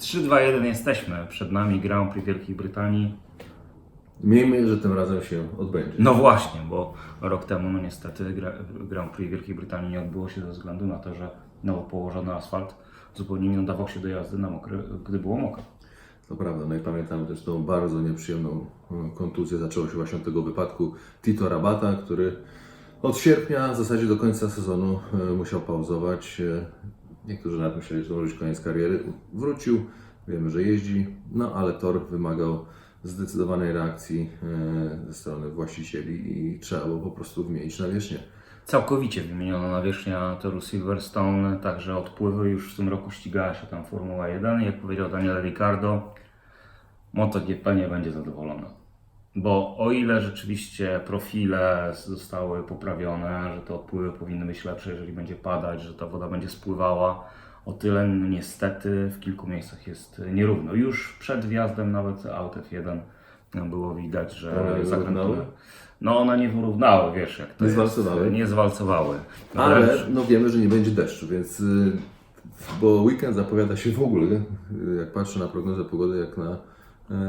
3-2-1 jesteśmy. Przed nami Grand Prix Wielkiej Brytanii. Miejmy, że tym razem się odbędzie. No właśnie, bo rok temu no niestety Gra- Grand Prix Wielkiej Brytanii nie odbyło się ze względu na to, że nowo położony asfalt zupełnie nie nadawał się do jazdy na mokry, gdy było mokro. To prawda, no i pamiętam też tą bardzo nieprzyjemną e, kontuzję. Zaczęło się właśnie od tego wypadku Tito Rabata, który od sierpnia w zasadzie do końca sezonu e, musiał pauzować. E, Niektórzy nawet myśleli, że to może być koniec kariery. Wrócił, wiemy, że jeździ, no ale tor wymagał zdecydowanej reakcji e, ze strony właścicieli i trzeba było po prostu wymienić nawierzchnię. Całkowicie wymieniono nawierzchnia toru Silverstone, także odpływy już w tym roku ścigała się tam Formuła 1. Jak powiedział Daniel Ricciardo, MotoGP nie będzie zadowolona. Bo o ile rzeczywiście profile zostały poprawione, że te odpływy powinny być lepsze, jeżeli będzie padać, że ta woda będzie spływała, o tyle no, niestety w kilku miejscach jest nierówno. Już przed wjazdem nawet aut F1 było widać, że wyrównały? No one nie wyrównały, wiesz jak to Nie jest. zwalcowały? Nie zwalcowały. Ale Wręcz- no wiemy, że nie będzie deszczu, więc y, bo weekend zapowiada się w ogóle, y, jak patrzę na prognozę pogody, jak na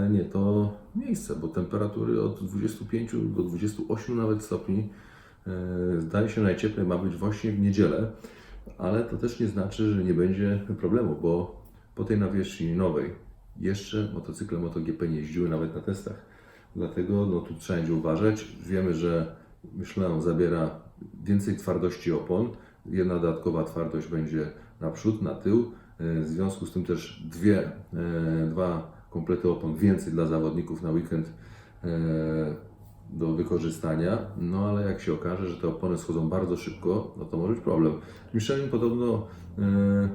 nie to miejsce, bo temperatury od 25 do 28 nawet stopni. e, Zdaje się najcieplej ma być właśnie w niedzielę, ale to też nie znaczy, że nie będzie problemu, bo po tej nawierzchni nowej jeszcze motocykle MotoGP nie jeździły nawet na testach. Dlatego no, tu trzeba będzie uważać. Wiemy, że Michelin zabiera więcej twardości opon. Jedna dodatkowa twardość będzie na przód, na tył. E, W związku z tym też dwie, e, dwa komplety opon więcej dla zawodników na weekend e, do wykorzystania. No ale jak się okaże, że te opony schodzą bardzo szybko, no to może być problem. Michelin podobno e,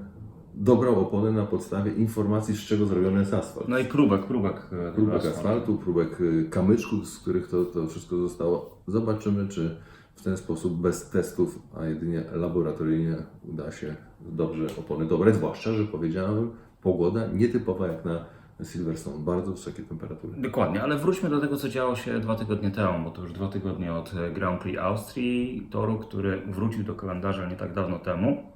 dobrał opony na podstawie informacji, z czego zrobiony jest asfalt No i próbek, próbek. e, próbek asfaltu. próbek kamyczków, z których to, to wszystko zostało. Zobaczymy, czy w ten sposób bez testów, a jedynie laboratoryjnie uda się dobrze opony dobrać. Zwłaszcza, że powiedziałem, pogoda nietypowa jak na Silverstone, bardzo wysokie temperatury. Dokładnie, ale wróćmy do tego, co działo się dwa tygodnie temu, bo to już dwa tygodnie od e, Grand Prix Austrii, toru, który wrócił do kalendarza nie tak dawno temu.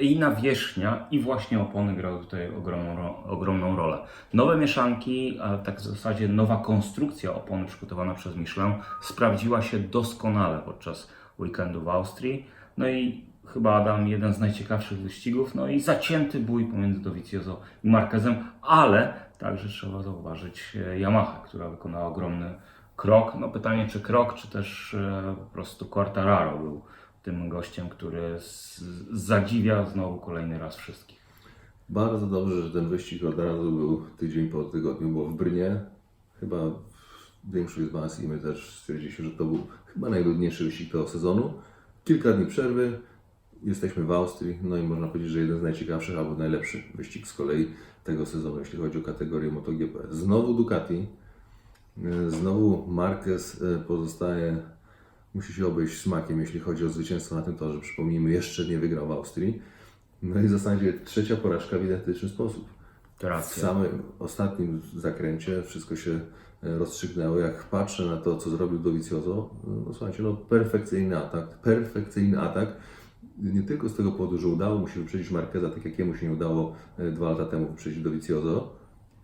I nawierzchnia, i właśnie opony grały tutaj ogromną, ro- ogromną rolę. Nowe mieszanki, a tak w zasadzie nowa konstrukcja opony przygotowana przez Michelin sprawdziła się doskonale podczas weekendu w Austrii. No i chyba Adam, jeden z najciekawszych wyścigów, no i zacięty bój pomiędzy Dovizioso i Marquezem, ale także trzeba zauważyć e, Yamaha, która wykonała ogromny krok. No pytanie, czy krok, czy też e, po prostu Quartararo był tym gościem, który zadziwia znowu kolejny raz wszystkich. Bardzo dobrze, że ten wyścig od razu był tydzień po tygodniu, bo w Brnie chyba większość z Was i my też stwierdziliśmy, że to był chyba najludniejszy wyścig tego sezonu. Kilka dni przerwy, jesteśmy w Austrii, no i można powiedzieć, że jeden z najciekawszych albo najlepszy wyścig z kolei tego sezonu, jeśli chodzi o kategorię MotoGP. Znowu Ducati, e, znowu Marquez e, pozostaje, musi się obejść smakiem, jeśli chodzi o zwycięstwo na tym torze. Przypomnijmy, jeszcze nie wygrał w Austrii. No i w zasadzie trzecia porażka w identyczny sposób. W samym ostatnim zakręcie wszystko się e, rozstrzygnęło. Jak patrzę na to, co zrobił Dovizioso, no słuchajcie, no perfekcyjny atak, perfekcyjny atak. Nie tylko z tego powodu, że udało mu się wyprzedzić Marqueza, tak jak jemu się nie udało e, dwa lata temu wyprzedzić Dovizioso,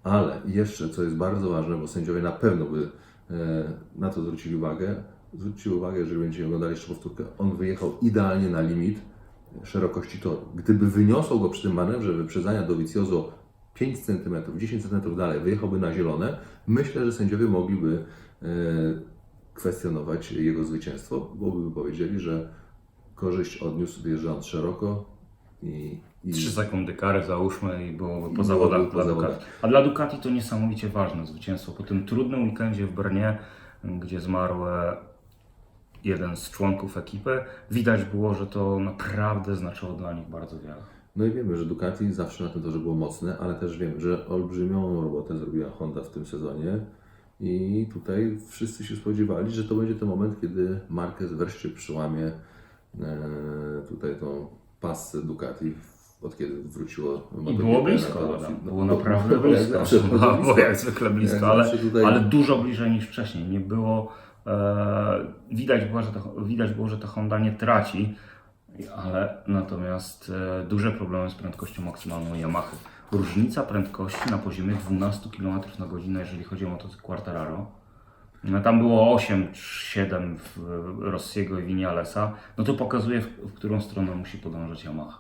ale jeszcze, co jest bardzo ważne, bo sędziowie na pewno by e, na to zwrócili uwagę, zwróćcie uwagę, jeżeli będziecie oglądali jeszcze powtórkę, on wyjechał idealnie na limit szerokości toru. Gdyby wyniosło go przy tym manewrze wyprzedzania do Viciozo 5 cm, 10 cm dalej, wyjechałby na zielone, myślę, że sędziowie mogliby e, kwestionować jego zwycięstwo, bo by powiedzieli, że korzyść odniósł wyjeżdżając szeroko i, i 3 sekundy kary załóżmy i byłoby po zawodach po dla zawodach. Ducati. A dla Ducati to niesamowicie ważne zwycięstwo. Po tym trudnym weekendzie w Brnie, gdzie zmarł e, jeden z członków ekipy, widać było, że to naprawdę znaczyło dla nich bardzo wiele. No i wiemy, że Ducati zawsze na tym torze było mocne, ale też wiemy, że olbrzymią robotę zrobiła Honda w tym sezonie. I tutaj wszyscy się spodziewali, że to będzie ten moment, kiedy Marquez wreszcie przyłamie tutaj tą pasę Ducati, od kiedy wróciło I było na blisko. Adam. No, było naprawdę no, jak blisko. zawsze było blisko. jak zwykle blisko, Jak ale, tutaj- ale dużo bliżej niż wcześniej. Nie było, e, widać, było, że to, widać było, że ta Honda nie traci, ale natomiast e, duże problemy z prędkością maksymalną Yamahy. różnica prędkości na poziomie 12 km na godzinę, jeżeli chodzi o motocykl Quartararo. No, tam było 8 czy 7 w Rossiego i Vinalesa, no to pokazuje, w, w którą stronę musi podążać Yamaha.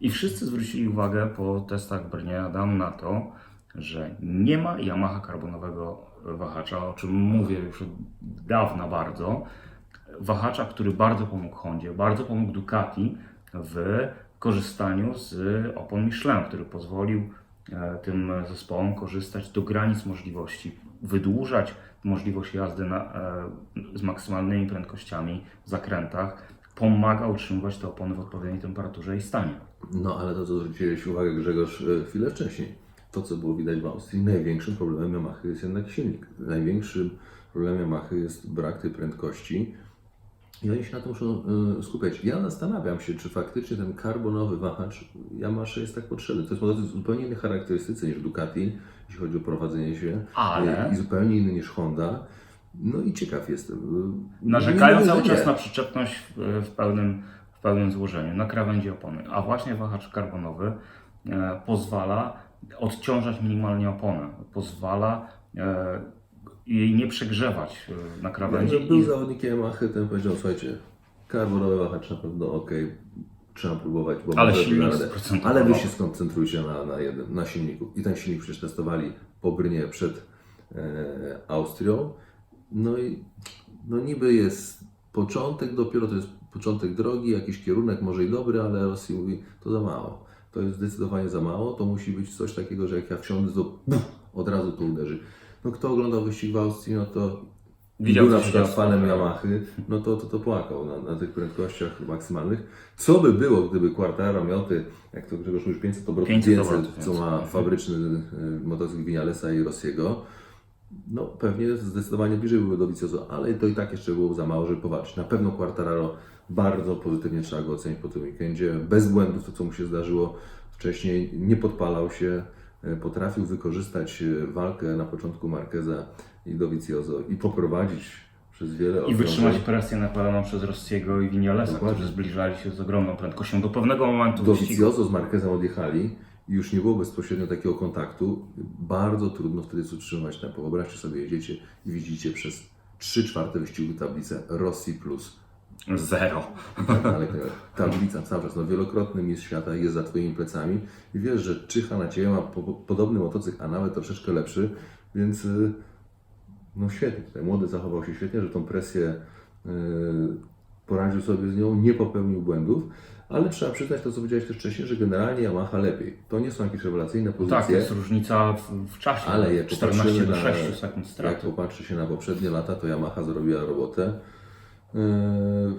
I wszyscy zwrócili uwagę po testach Brnie Adam na to, że nie ma Yamaha karbonowego wahacza, o czym mówię już od dawna bardzo. Wahacza, który bardzo pomógł Hondzie, bardzo pomógł Ducati w korzystaniu z opon Michelin, który pozwolił e, tym zespołom korzystać do granic możliwości, wydłużać możliwość jazdy na, e, z maksymalnymi prędkościami w zakrętach, pomaga utrzymywać te opony w odpowiedniej temperaturze i stanie. No ale to, co zwróciłeś uwagę Grzegorz e, chwilę wcześniej, to co było widać w Austrii, największym problemem Yamaha jest jednak silnik. Największym problemem Yamaha jest brak tej prędkości i oni się na to muszą e, skupiać. Ja zastanawiam się, czy faktycznie ten karbonowy wahacz Yamaha jest tak potrzebny. To jest motocykl zupełnie innej charakterystyce niż Ducati, jeśli chodzi o prowadzenie się Ale- e, i zupełnie inny niż Honda. No i ciekaw jestem. E, Narzekają nie cały czas na przyczepność w, w, pełnym, w pełnym złożeniu, na krawędzi opony. A właśnie wahacz karbonowy e, pozwala odciążać minimalnie oponę, pozwala e, jej nie przegrzewać e, na krawędzi. Jakbym był i- zawodnikiem to bym powiedział, słuchajcie, karbonowy wahacz na pewno ok, trzeba próbować, bo Ale silnik Ale wy się skoncentrujcie na, na jednym, na silniku. I ten silnik przecież testowali po Brnie przed e, Austrią. No i no niby jest początek dopiero, to jest początek drogi, jakiś kierunek może i dobry, ale Rosji mówi, to za mało. To jest zdecydowanie za mało, to musi być coś takiego, że jak ja wsiądę, to od razu to uderzy. No kto oglądał wyścig w Austrii, no to Widział, był na przykład fanem Yamahy, no to, to, to płakał na, na tych prędkościach maksymalnych. Co by było, gdyby Quartaro miał te, jak to Grzegorz już 500 obrotów 500 więcej, obrotów co ma fabryczny y, motocykl Vinalesa i Rossiego, no pewnie zdecydowanie bliżej były do Vicioso, ale to i tak jeszcze było za mało, żeby powalczyć. Na pewno Quartararo bardzo pozytywnie trzeba go ocenić po tym weekendzie. Bez błędów, to co mu się zdarzyło wcześniej, nie podpalał się, e, potrafił wykorzystać e, walkę na początku Marqueza i Dovizioso i poprowadzić przez wiele I okrążeń. wytrzymać presję nakładaną przez Rossiego i Vinalesa, Dokładnie. którzy zbliżali się z ogromną prędkością do pewnego momentu Do wyścigu. Vicioso z Marquezem odjechali i już nie było bezpośrednio takiego kontaktu. Bardzo trudno wtedy utrzymać tempo. Wyobraźcie sobie, jedziecie i widzicie przez 3 czwarte wyścigu tablicę Rossi plus Zero. dalej. Tablica cały czas, no wielokrotny mistrz świata jest za Twoimi plecami i wiesz, że czyha na Ciebie, ma po, podobny motocykl, a nawet troszeczkę lepszy, więc y, no świetnie. Tutaj młody zachował się świetnie, że tą presję y, poradził sobie z nią, nie popełnił błędów, ale trzeba przyznać to, co powiedziałeś też wcześniej, że generalnie Yamaha lepiej. To nie są jakieś rewelacyjne pozycje. Tak, jest różnica w, w czasie. Ale jak 14 popatrzymy do na- 6 sekund Jak straty. popatrzy się na poprzednie lata, to Yamaha zrobiła robotę. Yy,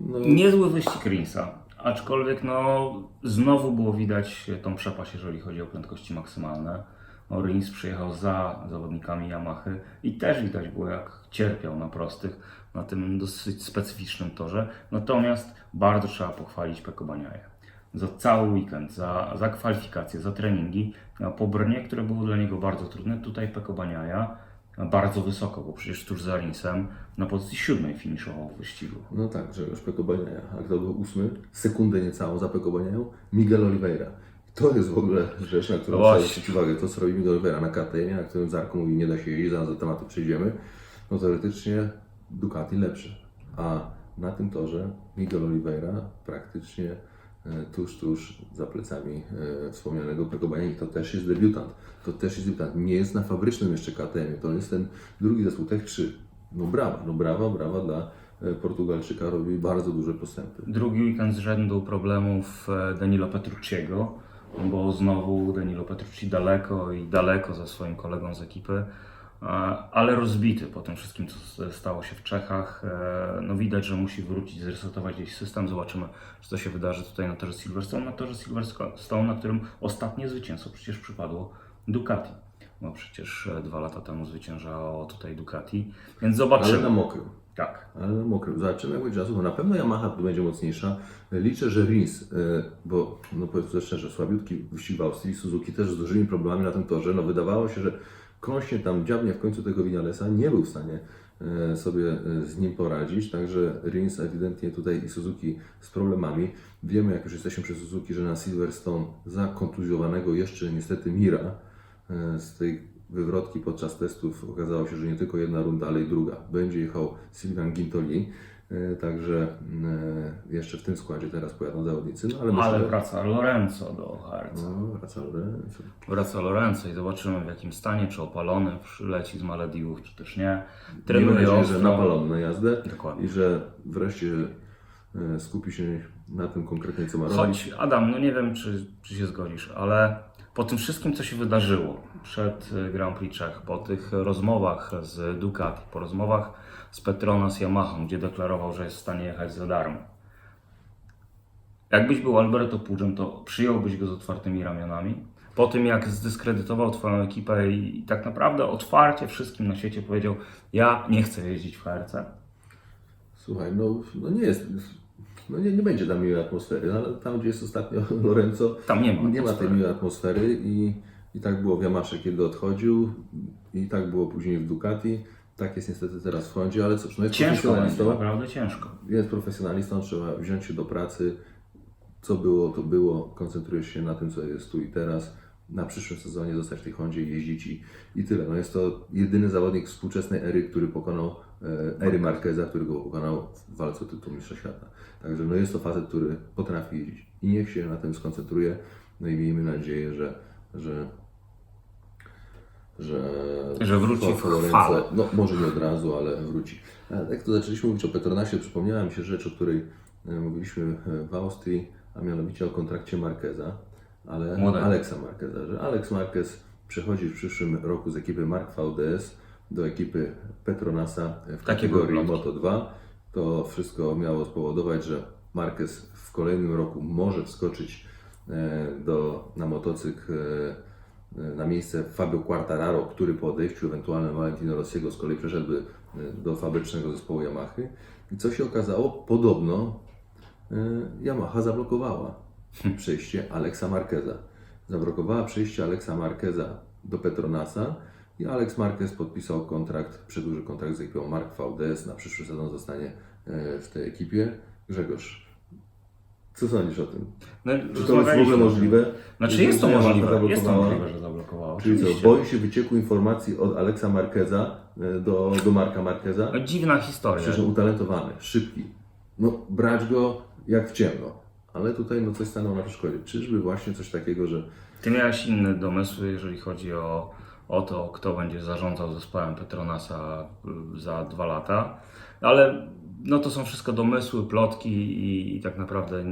no, Niezły wyścig Rinsa, aczkolwiek no, znowu było widać tą przepaść, jeżeli chodzi o prędkości maksymalne. No, Rins przyjechał za zawodnikami Yamahy i też widać było, jak cierpiał na prostych, na tym dosyć specyficznym torze. Natomiast bardzo trzeba pochwalić Peko Baniaję za cały weekend, za, za kwalifikacje, za treningi. Po Brnie, które było dla niego bardzo trudne, tutaj Peko Baniaja bardzo wysoko, bo przecież tuż za Rinsem na pozycji siódmej finiszował w wyścigu. no tak, Grzegorz Pekobaniaja. A kto był ósmy? Sekundę niecałą za Pekobaniają? Miguel Oliveira. To jest w ogóle rzecz, na którą No trzeba zwrócić uwagę. To, co robi Miguel Oliveira na KTM, na którym Zarko mówi, nie da się jeździć, zaraz do tematu przejdziemy. No teoretycznie Ducati lepsze. A na tym torze Miguel Oliveira praktycznie tuż, tuż za plecami e, wspomnianego Pekobania i to też jest debiutant. To też jest debiutant. Nie jest na fabrycznym jeszcze KTM. To jest ten drugi zespół, Tech 3. No brawa, no brawa, brawa dla e, Portugalczyka. Robi bardzo duże postępy. Drugi weekend z rzędu problemów e, Danilo Petrucciego, bo znowu Danilo Petrucci daleko i daleko za swoim kolegą z ekipy, e, ale rozbity po tym wszystkim, co stało się w Czechach. E, No widać, że musi wrócić, zresetować gdzieś system. Zobaczymy, czy to się wydarzy tutaj na torze Silverstone, na torze Silverstone, na którym ostatnie zwycięstwo przecież przypadło Ducati. No przecież e, dwa lata temu zwyciężało tutaj Ducati, więc zobaczymy. Ale na mokrym. Tak. Ale na mokrym. Zobaczymy, jak będzie czasu. Na pewno Yamaha tu będzie mocniejsza. Liczę, że Rins, e, bo no powiedzmy szczerze, słabiutki wyścig w Austrii, Suzuki też z dużymi problemami na tym torze. No wydawało się, że kąśnie tam dziabnie w końcu tego Vinalesa, nie był w stanie e, sobie e, z nim poradzić. Także Rins ewidentnie tutaj i Suzuki z problemami. Wiemy, jak już jesteśmy przy Suzuki, że na Silverstone za kontuzjowanego jeszcze niestety Mira e, z tej wywrotki podczas testów okazało się, że nie tylko jedna runda, ale i druga. Będzie jechał Sylwian Gintoli. E, Także e, jeszcze w tym składzie teraz pojadą zawodnicy. No ale, Ale myślę, wraca Lorenzo do Harca. no, wraca Lorenzo. Wraca Lorenzo i zobaczymy w jakim stanie, czy opalony przyleci z Malediwów, czy też nie. Trenuje nadzieję, że napalony na jazdę Dokładnie. i że wreszcie e, skupi się na tym konkretnie, co ma robić. Choć Adam, no nie wiem, czy, czy się zgodzisz, ale po tym wszystkim, co się wydarzyło przed y, Grand Prix Czech, po tych rozmowach z Ducati, po rozmowach z Petronas Yamaha, gdzie deklarował, że jest w stanie jechać za darmo. Jakbyś był Alberto Pudzem, to przyjąłbyś go z otwartymi ramionami? Po tym, jak zdyskredytował Twoją ekipę i, i tak naprawdę otwarcie wszystkim na świecie powiedział, ja nie chcę jeździć w HRC. Słuchaj, no, no nie jest, no nie, nie będzie tam miłej atmosfery, no, ale tam, gdzie jest ostatnio Lorenzo, Tam nie ma nie ma tej miłej atmosfery i, i tak było w Yamasze, kiedy odchodził i tak było później w Ducati, tak jest niestety teraz w Hondzie, ale cóż, no jest Ciężko będzie, profesjonalistą, naprawdę ciężko. jest profesjonalistą, trzeba wziąć się do pracy, co było, to było, koncentruje się na tym, co jest tu i teraz, na przyszłym sezonie zostać w tej Hondzie, jeździć i, i tyle. No jest to jedyny zawodnik współczesnej ery, który pokonał ery Marqueza, który go pokonał w walce o tytuł mistrza świata. Także no jest to facet, który potrafi jeździć i niech się na tym skoncentruje, no i miejmy nadzieję, że, że że, Że wróci w chwale. no może nie od razu, ale wróci. A jak to zaczęliśmy mówić o Petronasie, przypomniała mi się rzecz, o której e, mówiliśmy e, w Austrii, a mianowicie o kontrakcie Marqueza, ale Młodego. Alexa Marqueza, że Alex Marquez przechodzi w przyszłym roku z ekipy Mark VDS do ekipy Petronasa w Takie kategorii były plotki. Moto2. To wszystko miało spowodować, że Marquez w kolejnym roku może wskoczyć e, do, na motocykl e, e, na miejsce Fabio Quartararo, który po odejściu ewentualnym Valentino Rossiego z kolei przeszedłby do fabrycznego zespołu Yamaha. I co się okazało? Podobno Yamaha zablokowała przejście Alexa Marqueza. Zablokowała przejście Alexa Marqueza do Petronasa i Alex Marquez podpisał kontrakt, przedłuży kontrakt z ekipą Mark VDS. Na przyszły sezon zostanie e, w tej ekipie. Grzegorz, co sądzisz o tym? No, Czy to jest w ogóle możliwe? Znaczy jest to możliwe, jest to możliwe, że zablokowało. Czyli co, boi się wycieku informacji od Alexa Marqueza e, do, do Marka Marqueza? No, dziwna historia. Przecież utalentowany, szybki. No, brać go jak w ciemno. Ale tutaj no, coś stanęło na przeszkodzie. Czyżby właśnie coś takiego, że Ty miałeś inne domysły, jeżeli chodzi o, o to, kto będzie zarządzał zespołem Petronasa y, za dwa lata, ale no to są wszystko domysły, plotki i, i tak naprawdę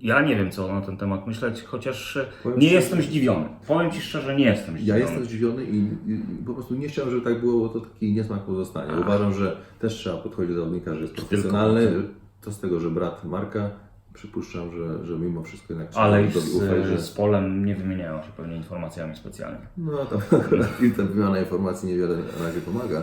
ja nie wiem, co na ten temat myśleć, chociaż y, Powiem nie szczerze- jestem zdziwiony. Powiem Ci szczerze, nie jestem Ja zdziwiony. jestem zdziwiony i, i, po prostu nie chciałem, żeby tak było, bo to taki niesmak pozostanie. Uważam, że też trzeba podchodzić do zawodnika, że jest profesjonalny. To z tego, że brat Marka, przypuszczam, że, że mimo wszystko jednak Ale Markowi ufać, że... z, z Polem nie wymieniają się pewnie informacjami specjalnie. No to akurat i ta wymiana informacji niewiele na razie pomaga.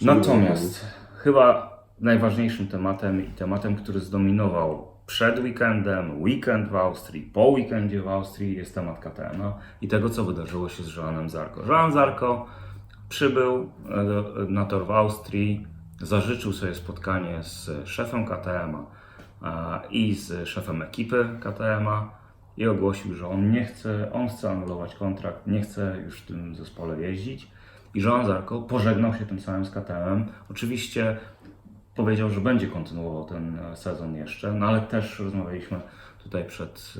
Natomiast chyba najważniejszym tematem i tematem, który zdominował przed weekendem, weekend w Austrii, po weekendzie w Austrii jest temat KTM i tego, co wydarzyło się z Joanem Zarko. Joan Zarko przybył e, na tor w Austrii, zażyczył sobie spotkanie z szefem KTM i z szefem ekipy KTM i ogłosił, że on nie chce, on chce anulować kontrakt, nie chce już w tym zespole jeździć. I Joan Zarco pożegnał się tym samym z KTM. Oczywiście powiedział, że będzie kontynuował ten e, sezon jeszcze, no ale też rozmawialiśmy tutaj przed,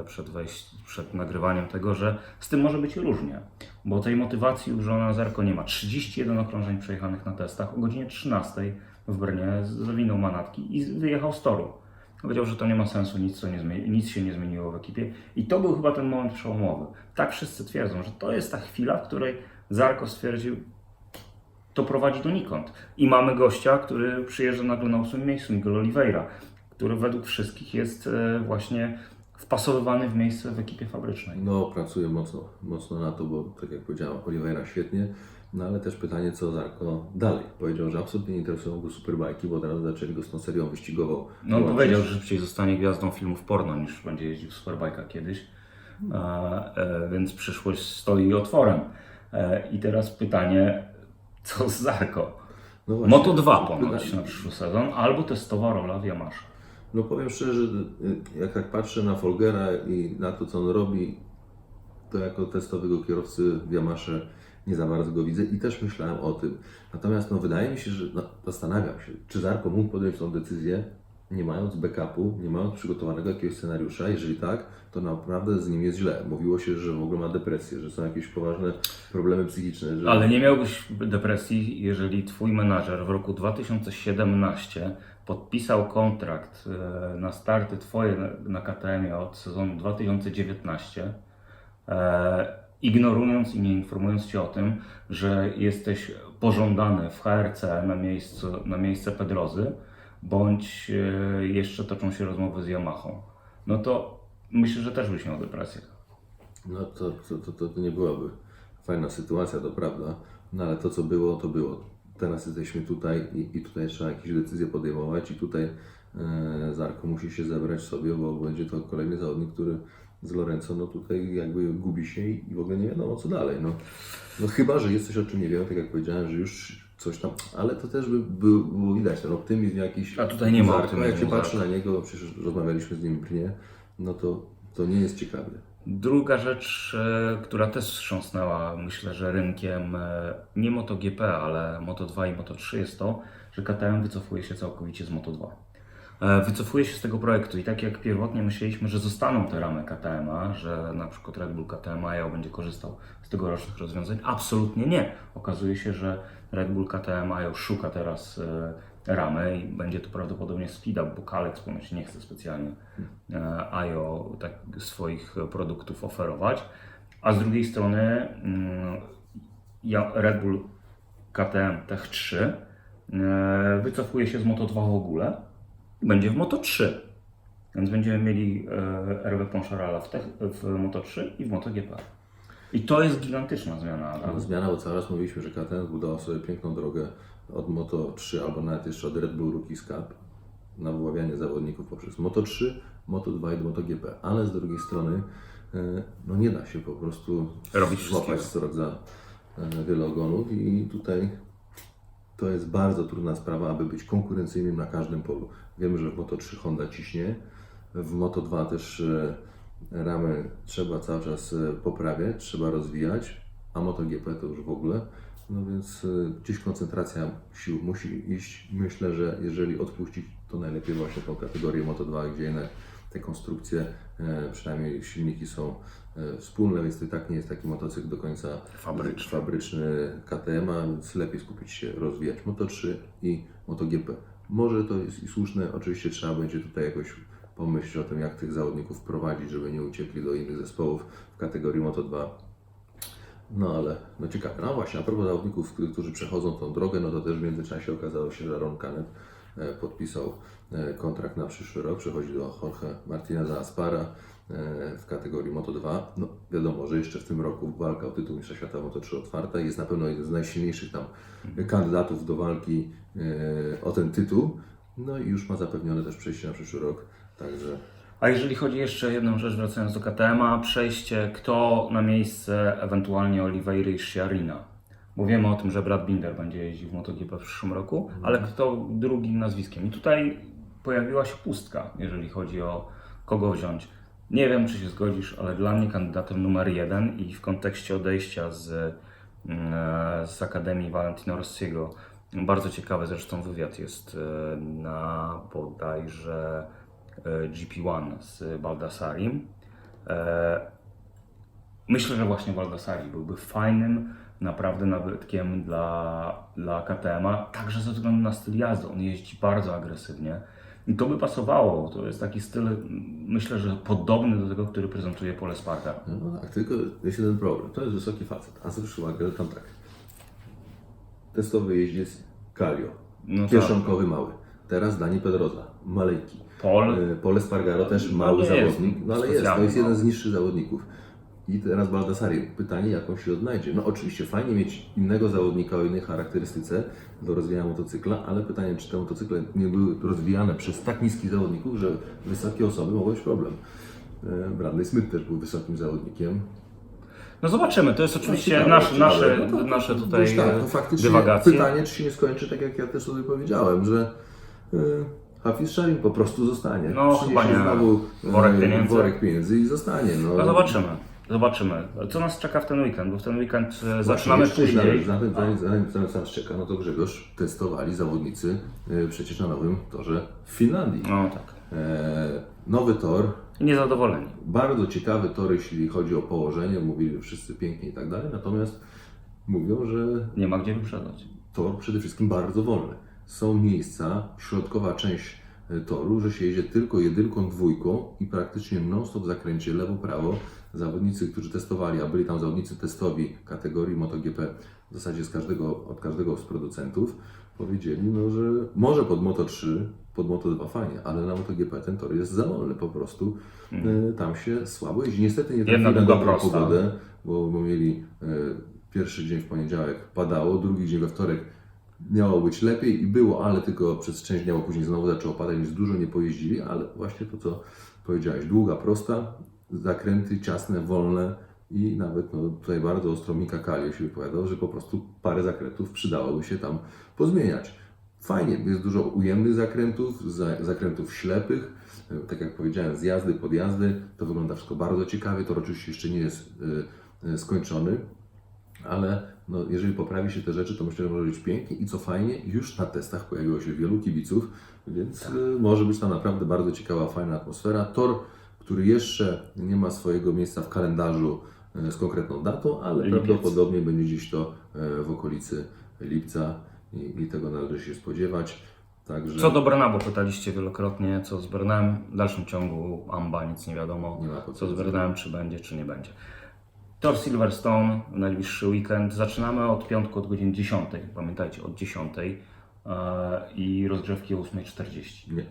e, przed, wejść, przed nagrywaniem tego, że z tym może być różnie, bo tej motywacji u Joana Zarco nie ma. 31 okrążeń przejechanych na testach, o godzinie 13 w Brnie zawinął manatki i wyjechał z toru. Powiedział, że to nie ma sensu, nic, nie zmieni- nic się nie zmieniło w ekipie. I to był chyba ten moment przełomowy. Tak wszyscy twierdzą, że to jest ta chwila, w której Zarko stwierdził, to prowadzi donikąd. I mamy gościa, który przyjeżdża nagle na ósmym miejscu, Miguel Oliveira, który według wszystkich jest e, właśnie wpasowywany w miejsce w ekipie fabrycznej. No, pracuję mocno, mocno na to, bo tak jak powiedziałem, Oliveira świetnie, no ale też pytanie, co Zarko dalej. Powiedział, że absolutnie nie interesują go superbajki, bo teraz zaczęli go z tą serią wyścigową. No on powiedział, że szybciej zostanie gwiazdą filmów porno niż będzie jeździł w kiedyś, e, e, więc przyszłość stoi otworem. E, I teraz pytanie, co z Zarko? No. Moto 2 ponoć na przyszły sezon, albo testowa rola w Yamasze. No powiem szczerze, jak tak patrzę na Folgera i na to, co on robi, to jako testowego kierowcy w Yamasze nie za bardzo go widzę i też myślałem o tym. Natomiast no, wydaje mi się, że no, zastanawiam się, czy Zarko mógł podjąć tą decyzję, nie mając backupu, nie mając przygotowanego jakiegoś scenariusza. Jeżeli tak, to naprawdę z nim jest źle. Mówiło się, że w ogóle ma depresję, że są jakieś poważne problemy psychiczne. Że... Ale nie miałbyś depresji, jeżeli twój menadżer w roku 2017 podpisał kontrakt e, na starty twoje na- KTM od sezonu 2019, e, ignorując i nie informując cię o tym, że jesteś pożądany w HRC na, miejscu, na miejsce Pedrozy, bądź e, jeszcze toczą się rozmowy z Yamahą. No to myślę, że też byś miał depresję. No to, to, to, to nie byłaby fajna sytuacja, to prawda. No ale to co było, to było. Teraz jesteśmy tutaj i, i tutaj trzeba jakieś decyzje podejmować i tutaj e, Zarko musi się zebrać sobie, bo będzie to kolejny zawodnik, który z Lorenzo no tutaj jakby gubi się i, w ogóle nie wiadomo co dalej. No, no chyba, że jest coś o czym nie wiemy, tak jak powiedziałem, że już coś tam, ale to też by, by było widać, ten optymizm jakiś. A tutaj nie ma Zarko, optymizmu, Jak się patrzy Zarko. na niego, przecież rozmawialiśmy z nim w Brnie, no to, to nie jest ciekawe. Druga rzecz, e, która też wstrząsnęła, myślę, że rynkiem e, nie MotoGP, ale Moto2 i Moto3 jest to, że KTM wycofuje się całkowicie z Moto2. E, Wycofuje się z tego projektu i tak jak pierwotnie myśleliśmy, że zostaną te ramy KTM-a, że na przykład Red Bull KTM AJO będzie korzystał z tegorocznych rozwiązań, absolutnie nie. Okazuje się, że Red Bull KTM AJO szuka teraz ramy i będzie to prawdopodobnie speed up, bo Kalex ponoć nie chce specjalnie e, AJO tak swoich produktów oferować. A z drugiej strony mm, ja- Red Bull KTM Tech 3 e, wycofuje się z Moto2 w ogóle będzie w Moto3. Więc będziemy mieli e, RB Poncharala w, w Moto3 i w MotoGP. I to jest gigantyczna zmiana. Ale zmiana, bo cały raz mówiliśmy, że KTM zbudował sobie piękną drogę od Moto 3 albo nawet jeszcze od Red Bull Rookies Cup na wyławianie zawodników poprzez Moto 3, Moto 2 i MotoGP. Ale z drugiej strony e, no nie da się po prostu Robić złapać wszystkiego. co rok za e, wiele ogonów i tutaj to jest bardzo trudna sprawa, aby być konkurencyjnym na każdym polu. Wiemy, że w Moto 3 Honda ciśnie, w Moto 2 też e, ramy trzeba cały czas poprawiać, trzeba rozwijać, a MotoGP to już w ogóle. No więc e, gdzieś koncentracja sił musi iść. Myślę, że jeżeli odpuścić, to najlepiej właśnie tą kategorię Moto 2, gdzie jednak te konstrukcje, e, przynajmniej silniki są e, wspólne, więc to i tak nie jest taki motocykl do końca Fabryczny. fabryczny KTM, więc lepiej skupić się, rozwijać Moto 3 i MotoGP. Może to jest i słuszne, oczywiście trzeba będzie tutaj jakoś pomyśleć o tym, jak tych zawodników wprowadzić, żeby nie uciekli do innych zespołów w kategorii Moto 2. No ale, no ciekawe. No właśnie, a propos zawodników, którzy- przechodzą tą drogę, no to też w międzyczasie okazało się, że Ron Canet e, podpisał e, kontrakt na przyszły rok, przechodzi do Jorge Martineza Aspara e, w kategorii Moto 2. No wiadomo, że jeszcze w tym roku walka o tytuł Mistrza Świata Moto 3 otwarta. Jest na pewno jeden z najsilniejszych tam kandydatów do walki o ten tytuł. No i już ma zapewnione też przejście na przyszły rok. Także A jeżeli chodzi jeszcze o jedną rzecz, wracając do KTM-a, przejście kto na miejsce ewentualnie Oliveira i Sciarina. Bo wiemy o tym, że Brad Binder będzie jeździł w MotoGP w przyszłym roku, ale kto drugim nazwiskiem. I tutaj pojawiła się pustka, jeżeli chodzi o kogo wziąć. Nie wiem, czy się zgodzisz, ale dla mnie kandydatem numer jeden i w kontekście odejścia z, mm, z Akademii Valentino Rossiego, bardzo ciekawy zresztą wywiad jest e, na bodajże GP1 z Baldassarim. E, Myślę, że właśnie Baldassari byłby fajnym naprawdę nabytkiem dla, dla KTM-a, także ze względu na styl jazdy. On jeździ bardzo agresywnie i to by pasowało. To jest taki styl, myślę, że podobny do tego, który prezentuje Pole Sparta. No tak, tylko jest jeden problem. To jest wysoki facet. A że tam tak. Testowy jeździec Calio. No tak. Kieszonkowy mały. Teraz Dani Pedroza. Maleńki. Pol, E, Spargaro też No mały jest zawodnik. No ale jest, to jest no. jeden z niższych zawodników. I teraz Baldassari. Pytanie, jaką się odnajdzie. No oczywiście fajnie mieć innego zawodnika o innej charakterystyce do rozwijania motocykla, ale pytanie, czy te motocykle nie były rozwijane przez tak niskich zawodników, że wysokie osoby mogą być problem. E, Bradley Smith też był wysokim zawodnikiem. No zobaczymy, to jest oczywiście Ciekawe, nasze, nasze, No to- nasze tutaj tak, no faktycznie dywagacje. Pytanie, czy się nie skończy tak, jak ja też sobie powiedziałem, że y, Hafiz Sharim po prostu zostanie. No, Przyniesie chyba nie. znowu y, Worek pieniędzy. worek pieniędzy i zostanie. No, No zobaczymy. Zobaczymy. Co nas czeka w ten weekend? Bo w ten weekend e, Właśnie, zaczynamy później. Zanim, zanim, zanim, zanim, nas czeka, no to Grzegorz testowali zawodnicy y, przecież na nowym torze w Finlandii. No tak. E, nowy tor, niezadowoleni. bardzo ciekawy tor, jeśli chodzi o położenie, mówili wszyscy pięknie i tak dalej, natomiast mówią, że Nie ma gdzie wyprzedać. tor przede wszystkim bardzo wolny. Są miejsca, środkowa część e, toru, że się jedzie tylko jedynką, dwójką i praktycznie non-stop w zakręcie lewo-prawo. Zawodnicy, którzy testowali, a byli tam zawodnicy testowi kategorii MotoGP w zasadzie z każdego, od każdego z producentów, powiedzieli, no, że może pod Moto 3, pod Moto 2 fajnie, ale na MotoGP ten tor jest za wolny po prostu. E, Tam się słabo jeździ. Niestety nie trafili na dobrą pogodę, bo, bo mieli e, pierwszy dzień w poniedziałek padało, drugi dzień we wtorek miało być lepiej i było, ale tylko przez część dnia, później znowu zaczęło padać, więc dużo nie pojeździli, ale właśnie to, co powiedziałeś, długa, prosta, zakręty ciasne, wolne i nawet no, tutaj bardzo ostro Mika Kalio się wypowiadał, że po prostu parę zakrętów przydałoby się tam pozmieniać. Fajnie, jest dużo ujemnych zakrętów, za, zakrętów ślepych, e, tak jak powiedziałem, zjazdy, podjazdy, to wygląda wszystko bardzo ciekawie, to oczywiście jeszcze nie jest e, e, skończony, ale no, jeżeli poprawi się te rzeczy, to myślę, że może być pięknie i co fajnie, już na testach pojawiło się wielu kibiców, więc Tak. y, może być tam naprawdę bardzo ciekawa, fajna atmosfera. Tor, który jeszcze nie ma swojego miejsca w kalendarzu y, z konkretną datą, ale Lipiec. prawdopodobnie będzie gdzieś to y, w okolicy lipca i, i tego należy się spodziewać. Także Co do Brna, bo pytaliście wielokrotnie, co z Brnem. W dalszym ciągu Amba, nic nie wiadomo. Nie co z. Brnem, czy będzie, czy nie będzie. Tor Silverstone, najbliższy weekend. Zaczynamy od piątku od godziny 10. Pamiętajcie, od 10. e, I rozgrzewki o 8.40. nie.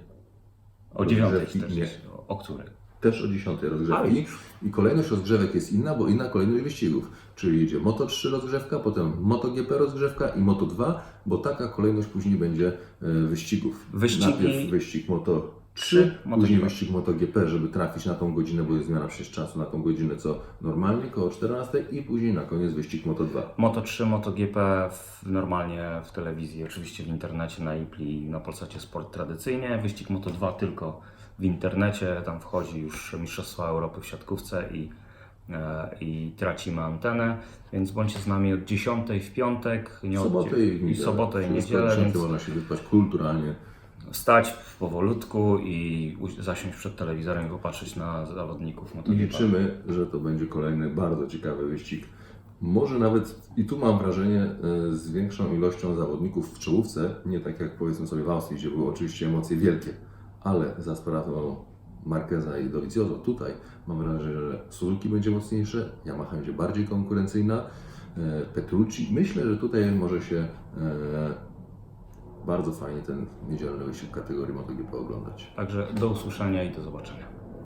O Rozgrzewki 9.40. nie. O, której? Też o 10 A, rozgrzewki. I kolejność rozgrzewek jest inna, bo inna kolejność wyścigów. Czyli jedzie Moto 3 rozgrzewka, potem MotoGP rozgrzewka i Moto 2, bo taka kolejność później będzie e, wyścigów. Wyścigi- Najpierw wyścig Moto 3, Trzy, później wyścig MotoGP, żeby trafić na tą godzinę, bo jest zmiana przecież czasu na tą godzinę, co normalnie, koło 14 i później na koniec wyścig Moto 2. Moto 3, MotoGP w, normalnie w telewizji, oczywiście w internecie, na Ipli, na Polsacie Sport tradycyjnie. Wyścig Moto 2 tylko w internecie. Tam wchodzi już Mistrzostwa Europy w siatkówce i, e, i tracimy antenę. Więc bądźcie z nami od 10 w piątek, nie W od, sobotę i i sobotę i niedzielę, więc można się wyspać kulturalnie. Stać powolutku i zasiąść przed telewizorem i popatrzeć na zawodników MotoGP. liczymy, że to będzie kolejny bardzo ciekawy wyścig. Może nawet, i tu mam wrażenie, e, z większą ilością zawodników w czołówce, nie tak jak powiedzmy sobie w Austrii, gdzie były oczywiście emocje wielkie, ale za sprawą Marqueza i Dovizioso tutaj mam wrażenie, że Suzuki będzie mocniejsze, Yamaha będzie bardziej konkurencyjna, e, Petrucci. Myślę, że tutaj może się e, bardzo fajnie ten niedzielny wyścig kategorii MotoGP oglądać. Także do usłyszenia i do zobaczenia.